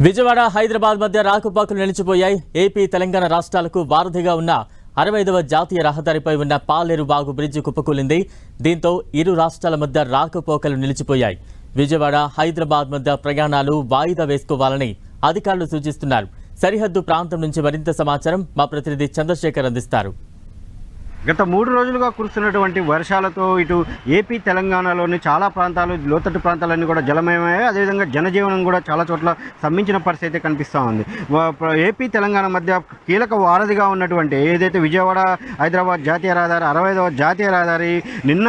విజయవాడ హైదరాబాద్ మధ్య రాకుపాకులు నిలిచిపోయాయి. ఏపీ తెలంగాణ రాష్ట్రాలకు వారధిగా ఉన్న అరవైదవ జాతీయ రహదారిపై ఉన్న పాలేరు బాగు బ్రిడ్జి కుప్పకూలింది. దీంతో ఇరు రాష్ట్రాల మధ్య రాకపోకలు నిలిచిపోయాయి. విజయవాడ హైదరాబాద్ మధ్య ప్రయాణాలు వాయిదా వేసుకోవాలని అధికారులు సూచిస్తున్నారు. సరిహద్దు ప్రాంతం నుంచి మరింత సమాచారం మా ప్రతినిధి చంద్రశేఖర్ అందిస్తారు. గత మూడు రోజులుగా కురుస్తున్నటువంటి వర్షాలతో ఇటు ఏపీ తెలంగాణలోని చాలా ప్రాంతాలు లోతట్టు ప్రాంతాలన్నీ కూడా జలమయమయ్యాయి. అదేవిధంగా జనజీవనం కూడా చాలా చోట్ల స్తంభించిన పరిస్థితి అయితే కనిపిస్తూ ఉంది. ఏపీ తెలంగాణ మధ్య కీలక వారధిగా ఉన్నటువంటి ఏదైతే విజయవాడ హైదరాబాద్ జాతీయ రహదారి అరవై జాతీయ రహదారి నిన్న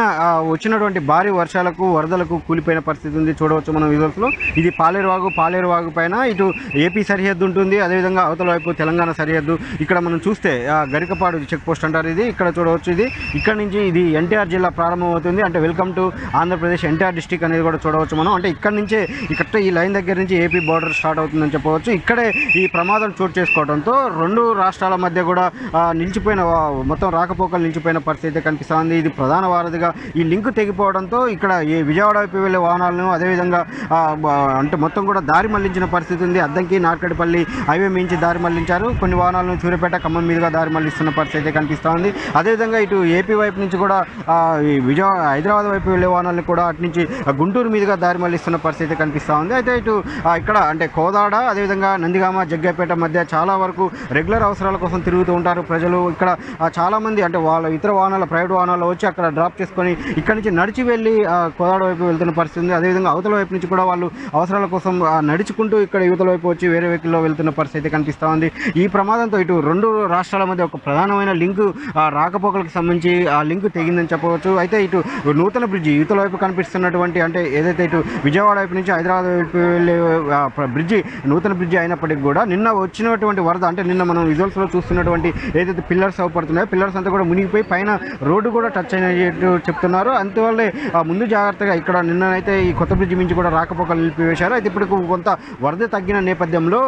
వచ్చినటువంటి భారీ వర్షాలకు వరదలకు కూలిపోయిన పరిస్థితి ఉంది. చూడవచ్చు మనం విజువల్స్లో. ఇది పాలేరు వాగు పాలేరు వాగు పైన ఇటు ఏపీ సరిహద్దు ఉంటుంది. అదేవిధంగా అవతల వైపు తెలంగాణ సరిహద్దు. ఇక్కడ మనం చూస్తే ఆ, గరికపాడు చెక్ పోస్ట్ అంటారు ఇది. ఇక్కడ చూడవచ్చు ఇది ఇక్కడ నుంచి ఇది ఎన్టీఆర్ జిల్లా ప్రారంభమవుతుంది అంటే welcome to Andhra Pradesh NTR district అనేది కూడా చూడవచ్చు మనం. అంటే ఇక్కడ నుంచే ఇక్కడ ఈ లైన్ దగ్గర నుంచి ఏపీ బార్డర్ స్టార్ట్ అవుతుందని చెప్పవచ్చు. ఇక్కడే ఈ ప్రమాదం చోటు చేసుకోవడంతో రెండు రాష్ట్రాల మధ్య కూడా నిలిచిపోయిన మొత్తం రాకపోకలు నిలిచిపోయిన పరిస్థితి అయితే కనిపిస్తుంది. ఇది ప్రధాన వారధిగా ఈ లింక్ తెగిపోవడంతో ఇక్కడ ఈ విజయవాడ వైపు వెళ్ళే వాహనాలను అదేవిధంగా అంటే మొత్తం కూడా దారి మళ్ళించిన పరిస్థితి ఉంది. అద్దంకి నార్కడిపల్లి హైవే మించి దారి మళ్ళించారు. కొన్ని వాహనాలను సూర్యపేట ఖమ్మం మీదుగా దారి మళ్ళిస్తున్న పరిస్థితి అయితే కనిపిస్తోంది. అదే అదేవిధంగా ఇటు ఏపీ వైపు నుంచి కూడా ఆ, ఈ హైదరాబాద్ వైపు వెళ్ళే వాహనాలను కూడా అటు నుంచి గుంటూరు మీదుగా దారి మళ్ళిస్తున్న పరిస్థితి అయితే కనిపిస్తూ ఉంది. అయితే ఇటు ఇక్కడ అంటే కోదాడ అదేవిధంగా నందిగామ జగ్గపేట మధ్య చాలా వరకు రెగ్యులర్ అవసరాల కోసం తిరుగుతూ ఉంటారు ప్రజలు. ఇక్కడ చాలామంది అంటే వాళ్ళ ఇతర వాహనాల ప్రైవేట్ వాహనాలు వచ్చి అక్కడ డ్రాప్ చేసుకొని ఇక్కడ నుంచి నడిచి వెళ్ళి కోదాడ వైపు వెళ్తున్న పరిస్థితి ఉంది. అదేవిధంగా అవతల వైపు నుంచి కూడా వాళ్ళు అవసరాల కోసం నడుచుకుంటూ ఇక్కడ యువతల వైపు వచ్చి వేరే వెహికల్లో వెళ్తున్న పరిస్థితి అయితే కనిపిస్తూ ఉంది. ఈ ప్రమాదంతో ఇటు రెండు రాష్ట్రాల మధ్య ఒక ప్రధానమైన లింకు రాకపోతే రాకపోకలకు సంబంధించి ఆ లింక్ తెగిందని చెప్పవచ్చు. అయితే ఇటు నూతన బ్రిడ్జి యువతల వైపు కనిపిస్తున్నటువంటి అంటే ఏదైతే ఇటు విజయవాడ వైపు నుంచి హైదరాబాద్ వైపు వెళ్ళే బ్రిడ్జి నూతన బ్రిడ్జి అయినప్పటికీ కూడా నిన్న వచ్చినటువంటి వరద అంటే నిన్న మనం విజువల్స్లో చూస్తున్నటువంటి ఏదైతే పిల్లర్స్ అవపడుతున్నాయో పిల్లర్స్ అంతా కూడా మునిగిపోయి పైన రోడ్డు కూడా టచ్ అయినట్టు చెప్తున్నారు. అందువల్లే ముందు జాగ్రత్తగా ఇక్కడ నిన్ననైతే ఈ కొత్త బ్రిడ్జి మించి కూడా రాకపోకలు నిలిపివేశారు. అయితే ఇప్పుడు కొంత వరద తగ్గిన నేపథ్యంలో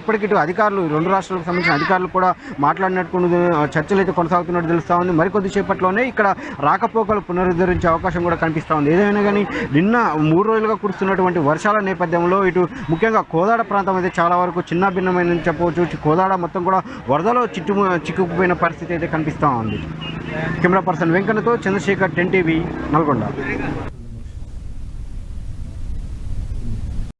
ఇప్పటికి ఇటు అధికారులు రెండు రాష్ట్రాలకు సంబంధించిన అధికారులు కూడా మాట్లాడినట్టు చర్చలు అయితే కొనసాగుతున్నట్టు తెలుస్తూ ఉంది. మరికొద్ది సేపట్లోనే ఇక్కడ రాకపోకలు పునరుద్ధరించే అవకాశం కూడా కనిపిస్తూ ఉంది. ఏదైనా కానీ నిన్న మూడు రోజులుగా కురుస్తున్నటువంటి వర్షాల నేపథ్యంలో ఇటు ముఖ్యంగా కోదాడ ప్రాంతం అయితే చాలా వరకు చిన్న భిన్నమైన చెప్పవచ్చు. కోదాడ మొత్తం కూడా వరదలో చిట్టు చిక్కుకుపోయిన పరిస్థితి అయితే కనిపిస్తూ ఉంది. కెమెరా పర్సన్ వెంకన్నతో చంద్రశేఖర్ టెన్ టీవీ నల్గొండ.